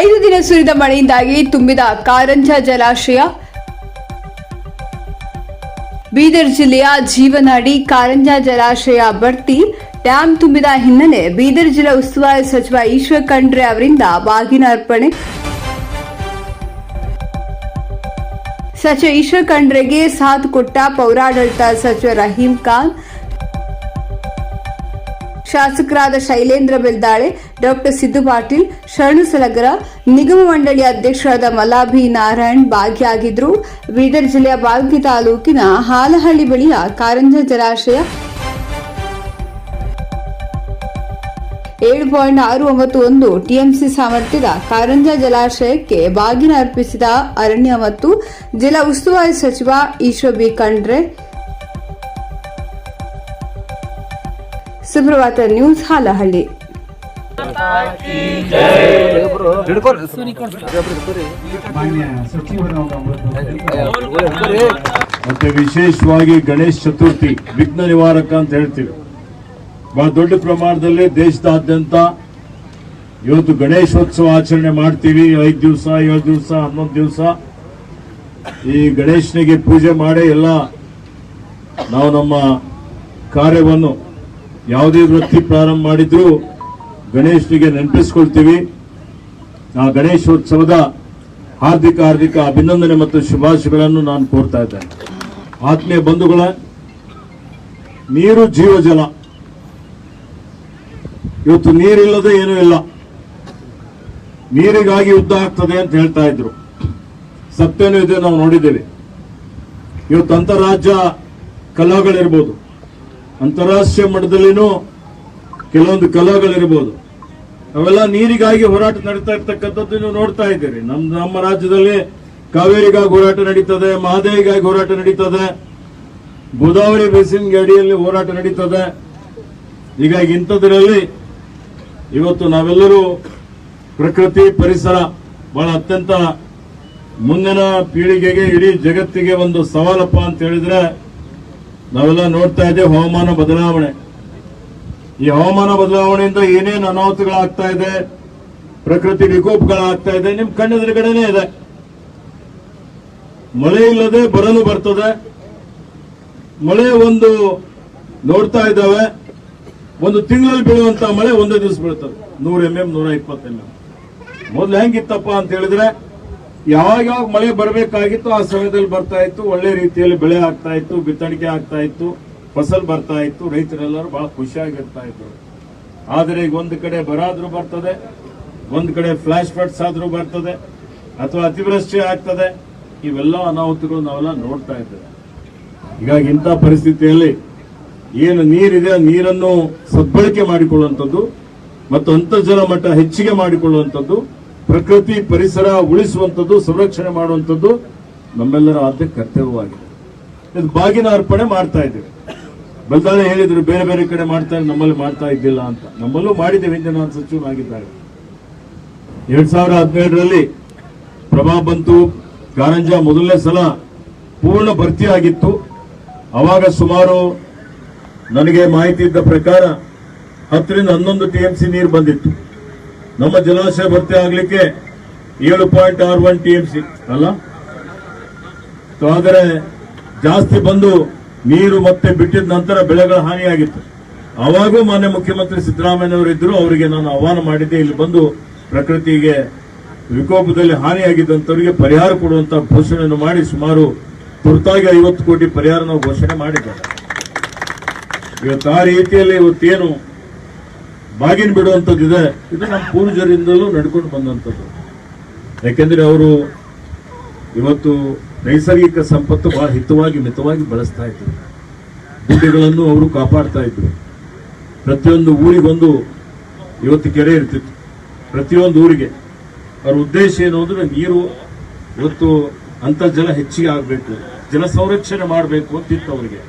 ಐದು ದಿನ ಸುರಿದ ಮಳೆಯಿಂದಾಗಿ ತುಂಬಿದ ಕಾರಂಜ ಜಲಾಶಯ. ಬೀದರ್ ಜಿಲ್ಲೆಯ ಜೀವನಾಡಿ ಕಾರಂಜ ಜಲಾಶಯ ಭರ್ತಿ ಡ್ಯಾಂ ತುಂಬಿದ ಹಿನ್ನೆಲೆ ಬೀದರ್ ಜಿಲ್ಲಾ ಉಸ್ತುವಾರಿ ಸಚಿವ ಈಶ್ವರ್ ಖಂಡ್ರೆ ಅವರಿಂದ ಬಾಗಿನ ಅರ್ಪಣೆ. ಸಚಿವ ಈಶ್ವರ್ ಖಂಡ್ರೆಗೆ ಸಾಥ್ ಕೊಟ್ಟ ಪೌರಾಡಳಿತ ಸಚಿವ ರಹೀಂ ಖಾನ್ ಶಾಸಕರಾದ ಶೈಲೇಂದ್ರ ಬೆಲ್ದಾಳೆ ಡಾಕ್ಟರ್ ಸಿದ್ದು ಪಾಟೀಲ್, ಶರಣು ಸಲಗರ, ನಿಗಮ ಮಂಡಳಿ ಅಧ್ಯಕ್ಷರಾದ ಮಲಾಭಿ ನಾರಾಯಣ್ ಭಾಗಿಯಾಗಿದ್ದರು. ಬೀದರ್ ಜಿಲ್ಲೆಯ ಬಾಲ್ಕಿ ತಾಲೂಕಿನ ಹಾಲಹಳ್ಳಿ ಬಳಿಯ ಕಾರಂಜ ಜಲಾಶಯ ಏಳು ಪಾಯಿಂಟ್ ಆರು ಒಂಬತ್ತು ಒಂದು ಟಿಎಂಸಿ ಸಾಮರ್ಥ್ಯದ ಕಾರಂಜ ಜಲಾಶಯಕ್ಕೆ ಬಾಗಿನ ಅರ್ಪಿಸಿದ ಅರಣ್ಯ ಮತ್ತು ಜಿಲ್ಲಾ ಉಸ್ತುವಾರಿ ಸಚಿವ ಈಶ್ವರ್ ಬಿ. ಖಂಡ್ರೆ ಸುಪ್ರಭಾತ ನ್ಯೂಸ್ ಹಾಲಹಳ್ಳಿ. ಮತ್ತೆ ವಿಶೇಷವಾಗಿ ಗಣೇಶ ಚತುರ್ಥಿ, ವಿಘ್ನ ನಿವಾರಕ ಅಂತ ಹೇಳ್ತೀವಿ. ಬಹಳ ದೊಡ್ಡ ಪ್ರಮಾಣದಲ್ಲಿ ದೇಶದಾದ್ಯಂತ ಇವತ್ತು ಗಣೇಶೋತ್ಸವ ಆಚರಣೆ ಮಾಡ್ತೀವಿ. ಐದು ದಿವಸ, ಏಳು ದಿವಸ, ಹನ್ನೊಂದು ದಿವಸ. ಈ ಗಣೇಶನಿಗೆ ಪೂಜೆ ಮಾಡಿ ಎಲ್ಲ ನಾವು ನಮ್ಮ ಕಾರ್ಯವನ್ನು ಯಾವುದೇ ವೃತ್ತಿ ಪ್ರಾರಂಭ ಮಾಡಿದ್ರು ಗಣೇಶನಿಗೆ ನೆನಪಿಸ್ಕೊಳ್ತೀವಿ. ಆ ಗಣೇಶೋತ್ಸವದ ಹಾರ್ದಿಕ ಹಾರ್ದಿಕ ಅಭಿನಂದನೆ ಮತ್ತು ಶುಭಾಶಯಗಳನ್ನು ನಾನು ಕೋರ್ತಾ ಇದ್ದೇನೆ. ಆತ್ಮೀಯ ಬಂಧುಗಳ, ನೀರು ಜೀವಜಲ ಇವತ್ತು ನೀರಿಲ್ಲದೆ ಏನೂ ಇಲ್ಲ. ನೀರಿಗಾಗಿ ಯುದ್ಧ ಆಗ್ತದೆ ಅಂತ ಹೇಳ್ತಾ ಇದ್ರು. ಸತ್ಯನೂ ಇದೆ, ನಾವು ನೋಡಿದ್ದೇವೆ. ಇವತ್ತು ಅಂತಾರಾಜ್ಯ ಕಲಹಗಳಿರ್ಬೋದು ಅಂತಾರಾಷ್ಟ್ರೀಯ ಮಟ್ಟದಲ್ಲಿನೂ ಕೆಲವೊಂದು ಕಲಾಗಳಿರ್ಬೋದು. ಅವೆಲ್ಲ ನೀರಿಗಾಗಿ ಹೋರಾಟ ನಡೀತಾ ಇರ್ತಕ್ಕಂಥದ್ದು ನೀವು ನೋಡ್ತಾ ಇದ್ದೀರಿ. ನಮ್ಮ ನಮ್ಮ ರಾಜ್ಯದಲ್ಲಿ ಕಾವೇರಿಗಾಗಿ ಹೋರಾಟ ನಡೀತದೆ, ಮಹಾದೇವಿಗಾಗಿ ಹೋರಾಟ ನಡೀತದೆ, ಗೋದಾವರಿ ಬೇಸಿನ್ ಅಡಿಯಲ್ಲಿ ಹೋರಾಟ ನಡೀತದೆ. ಹೀಗಾಗಿ ಇಂಥದ್ರಲ್ಲಿ ಇವತ್ತು ನಾವೆಲ್ಲರೂ ಪ್ರಕೃತಿ ಪರಿಸರ ಬಹಳ ಅತ್ಯಂತ ಮುಂದಿನ ಪೀಳಿಗೆಗೆ, ಇಡೀ ಜಗತ್ತಿಗೆ ಒಂದು ಸವಾಲಪ್ಪ ಅಂತ ಹೇಳಿದ್ರೆ ನಾವೆಲ್ಲ ನೋಡ್ತಾ ಇದ್ದೇವೆ ಹವಾಮಾನ ಬದಲಾವಣೆ. ಈ ಹವಾಮಾನ ಬದಲಾವಣೆಯಿಂದ ಏನೇನು ಅನಾಹುತಗಳಾಗ್ತಾ ಇದೆ, ಪ್ರಕೃತಿ ವಿಕೋಪಗಳಾಗ್ತಾ ಇದೆ, ನಿಮ್ ಕಣ್ಣೆದುರುಗಡೆನೆ ಇದೆ. ಮಳೆ ಇಲ್ಲದೆ ಬರಲು ಬರ್ತದೆ. ಮಳೆ ಒಂದು ನೋಡ್ತಾ ಇದ್ದಾವೆ. ಒಂದು ತಿಂಗಳಲ್ಲಿ ಬೀಳುವಂತ ಮಳೆ ಒಂದೇ ದಿವಸ ಬೀಳ್ತದೆ. ನೂರ ಎಂ ಎಂ ನೂರ ಇಪ್ಪತ್ತು ಎಂ ಎಂ ಮೊದ್ಲು ಹೆಂಗಿತ್ತಪ್ಪ ಅಂತ ಹೇಳಿದ್ರೆ ಯಾವಾಗ ಯಾವಾಗ ಮಳೆ ಬರಬೇಕಾಗಿತ್ತು ಆ ಸಮಯದಲ್ಲಿ ಬರ್ತಾ ಇತ್ತು. ಒಳ್ಳೆ ರೀತಿಯಲ್ಲಿ ಬೆಳೆ ಆಗ್ತಾ ಇತ್ತು, ಬಿತ್ತಣಿಕೆ ಆಗ್ತಾ ಇತ್ತು, ಫಸಲ್ ಬರ್ತಾ ಇತ್ತು, ರೈತರೆಲ್ಲರೂ ಬಹಳ ಖುಷಿಯಾಗಿರ್ತಾ ಇದ್ರು. ಆದರೆ ಈಗ ಒಂದು ಕಡೆ ಬರಾದ್ರೂ ಬರ್ತದೆ, ಒಂದು ಕಡೆ ಫ್ಲಾಶ್ ಫ್ಲಡ್ಸ್ ಆದರೂ ಬರ್ತದೆ, ಅಥವಾ ಅತಿವೃಷ್ಟಿ ಆಗ್ತದೆ, ಇವೆಲ್ಲ ಅನಾಹುತಗಳು ನಾವೆಲ್ಲ ನೋಡ್ತಾ ಇದ್ದೇವೆ. ಹೀಗಾಗಿ ಇಂಥ ಪರಿಸ್ಥಿತಿಯಲ್ಲಿ ಏನು ನೀರಿದೆ ನೀರನ್ನು ಸದ್ಬಳಕೆ ಮಾಡಿಕೊಳ್ಳುವಂಥದ್ದು ಮತ್ತು ಅಂತರ್ಜಲ ಮಟ್ಟ ಹೆಚ್ಚಿಗೆ ಮಾಡಿಕೊಳ್ಳುವಂಥದ್ದು ಪ್ರಕೃತಿ ಪರಿಸರ ಉಳಿಸುವಂಥದ್ದು, ಸಂರಕ್ಷಣೆ ಮಾಡುವಂಥದ್ದು ನಮ್ಮೆಲ್ಲರ ಆದ್ಯ ಕರ್ತವ್ಯವಾಗಿದೆ. ಇದು ಬಾಗಿನ ಅರ್ಪಣೆ ಮಾಡ್ತಾ ಇದ್ದೇವೆ. ಬಲ್ದಾಳೆ ಹೇಳಿದ್ರು, ಬೇರೆ ಬೇರೆ ಕಡೆ ಮಾಡ್ತಾರೆ ನಮ್ಮಲ್ಲಿ ಮಾಡ್ತಾ ಇದ್ದಿಲ್ಲ ಅಂತ. ನಮ್ಮಲ್ಲೂ ಮಾಡಿದ್ದೇವೆ ಹಿಂದೆ ನಾನು ಸಚಿವನಾಗಿದ್ದಾಗ ಎರಡ್ ಸಾವಿರದ ಹದಿನೇಳರಲ್ಲಿ ಪ್ರಭಾ ಬಂತು, ಕಾರಂಜ ಮೊದಲನೇ ಸಲ ಪೂರ್ಣ ಭರ್ತಿ ಆಗಿತ್ತು. ಅವಾಗ ಸುಮಾರು ನನಗೆ ಮಾಹಿತಿ ಇದ್ದ ಪ್ರಕಾರ ಹತ್ತರಿಂದ ಹನ್ನೊಂದು ಟಿ ಎಂ ಸಿ ನೀರು ಬಂದಿತ್ತು. ನಮ್ಮ ಜಲಾಶಯ ಭರ್ತಿ ಆಗ್ಲಿಕ್ಕೆ ಏಳು ಪಾಯಿಂಟ್ ಆರ್ ಒನ್ ಟಿಎಂಸಿ, ಅಲ್ಲ? ಸೊ ಆದರೆ ಜಾಸ್ತಿ ಬಂದು ನೀರು ಮತ್ತೆ ಬಿಟ್ಟಿದ ನಂತರ ಬೆಳೆಗಳ ಹಾನಿಯಾಗಿತ್ತು. ಅವಾಗೂ ಮಾನ್ಯ ಮುಖ್ಯಮಂತ್ರಿ ಸಿದ್ದರಾಮಯ್ಯನವರು ಇದ್ರು ಅವರಿಗೆ ನಾನು ಆಹ್ವಾನ ಮಾಡಿದ್ದೆ, ಇಲ್ಲಿ ಬಂದು ಪ್ರಕೃತಿಗೆ ವಿಕೋಪದಲ್ಲಿ ಹಾನಿಯಾಗಿದ್ದಂಥವರಿಗೆ ಪರಿಹಾರ ಕೊಡುವಂತಹ ಘೋಷಣೆಯನ್ನು ಮಾಡಿ ಸುಮಾರು ತುರ್ತಾಗಿ ಐವತ್ತು ಕೋಟಿ ಪರಿಹಾರ ಘೋಷಣೆ ಮಾಡಿದ್ದಾರೆ. ಇವತ್ತು ಆ ರೀತಿಯಲ್ಲಿ ಇವತ್ತೇನು ಬಾಗಿನ ಬಿಡುವಂಥದ್ದಿದೆ ಇದು. ನಮ್ಮ ಪೂರ್ವಜರಿಂದಲೂ ನಡ್ಕೊಂಡು ಬಂದಂಥದ್ದು. ಯಾಕೆಂದರೆ ಅವರು ಇವತ್ತು ನೈಸರ್ಗಿಕ ಸಂಪತ್ತು ಬಹಳ ಹಿತವಾಗಿ, ಮಿತವಾಗಿ ಬಳಸ್ತಾ ಇದ್ರು ಗುಡ್ಡೆಗಳನ್ನು ಅವರು ಕಾಪಾಡ್ತಾ ಇದ್ರು ಪ್ರತಿಯೊಂದು ಊರಿಗೊಂದು ಇವತ್ತು ಕೆರೆ ಇರ್ತಿತ್ತು. ಪ್ರತಿಯೊಂದು ಊರಿಗೆ. ಅವ್ರ ಉದ್ದೇಶ ಏನು ಅಂದ್ರೆ ನೀರು ಇವತ್ತು ಅಂತರ್ಜಲ ಹೆಚ್ಚಿಗೆ ಆಗಬೇಕು. ಜಲ ಸಂರಕ್ಷಣೆ ಮಾಡಬೇಕು ಅಂತಿತ್ತು ಅವರಿಗೆ.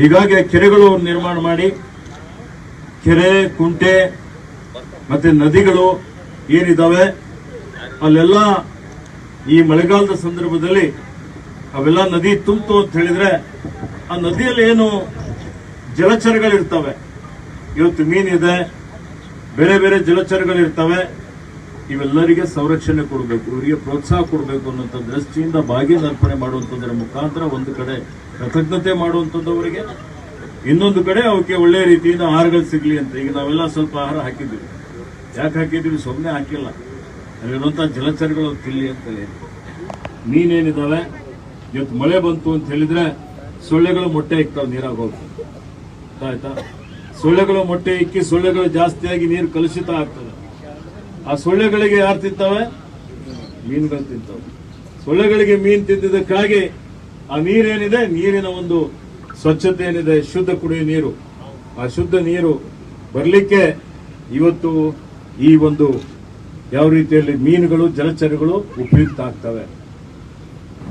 ಹೀಗಾಗಿ ಆ ಕೆರೆಗಳು ನಿರ್ಮಾಣ ಮಾಡಿ ಕೆರೆ, ಕುಂಟೆ ಮತ್ತೆ ನದಿಗಳು ಏನಿದಾವೆ, ಅಲ್ಲೆಲ್ಲ ಈ ಮಳೆಗಾಲದ ಸಂದರ್ಭದಲ್ಲಿ ಅವೆಲ್ಲ ನದಿ ತುಂಬಿತು ಅಂತ ಹೇಳಿದ್ರೆ ಆ ನದಿಯಲ್ಲಿ ಏನು ಜಲಚರಗಳಿರ್ತವೆ. ಇವತ್ತು ಮೀನಿದೆ, ಬೇರೆ ಬೇರೆ ಜಲಚರಗಳಿರ್ತವೆ. ಇವೆಲ್ಲರಿಗೆ ಸಂರಕ್ಷಣೆ ಕೊಡಬೇಕು, ಇವರಿಗೆ ಪ್ರೋತ್ಸಾಹ ಕೊಡಬೇಕು ಅನ್ನೋಂಥ ದೃಷ್ಟಿಯಿಂದ ಭಾಗ್ಯದ ಅರ್ಪಣೆ ಮಾಡುವಂಥದ್ರ ಮುಖಾಂತರ ಒಂದು ಕಡೆ ಕೃತಜ್ಞತೆ ಮಾಡುವಂಥದ್ದವರಿಗೆ ಇನ್ನೊಂದು ಕಡೆ ಅವಕ್ಕೆ ಒಳ್ಳೆಯ ರೀತಿಯಿಂದ ಆಹಾರಗಳು ಸಿಗ್ಲಿ ಅಂತ. ಈಗ ನಾವೆಲ್ಲ ಸ್ವಲ್ಪ ಆಹಾರ ಹಾಕಿದ್ವಿ ಯಾಕೆ ಹಾಕಿದ್ವಿ ಸುಮ್ಮನೆ ಹಾಕಿಲ್ಲ. ಅಲ್ಲಿರುವಂಥ ಜಲಚರಗಳು ತಿಲ್ಲಿ ಅಂತಲೇ ಮೀನೇನಿದಾವೆ? ಇವತ್ತು ಮಳೆ ಬಂತು ಅಂತ ಹೇಳಿದ್ರೆ ಸೊಳ್ಳೆಗಳು ಮೊಟ್ಟೆ ಇಕ್ತಾವೆ ನೀರಾಗ ಹೋಗಿ. ಆಯ್ತಾ ಸೊಳ್ಳೆಗಳು ಮೊಟ್ಟೆ ಇಕ್ಕಿ ಸೊಳ್ಳೆಗಳು ಜಾಸ್ತಿಯಾಗಿ ನೀರು ಕಲುಷಿತ ಆಗ್ತದೆ. ಆ ಸೊಳ್ಳೆಗಳಿಗೆ ಯಾರು ತಿಂತಾವೆ? ಮೀನುಗಳು ತಿಂತಾವೆ. ಸೊಳ್ಳೆಗಳಿಗೆ ಮೀನು ತಿಂದಿದ್ದಕ್ಕಾಗಿ ಆ ನೀರೇನಿದೆ? ನೀರಿನ ಒಂದು ಸ್ವಚ್ಛತೆ ಏನಿದೆ ಶುದ್ಧ ಕುಡಿಯುವ ನೀರು. ಆ ಶುದ್ಧ ನೀರು ಬರಲಿಕ್ಕೆ ಇವತ್ತು ಈ ಒಂದು ಯಾವ ರೀತಿಯಲ್ಲಿ ಮೀನುಗಳು, ಜಲಚರಗಳು ಉಪಯುಕ್ತ ಆಗ್ತವೆ.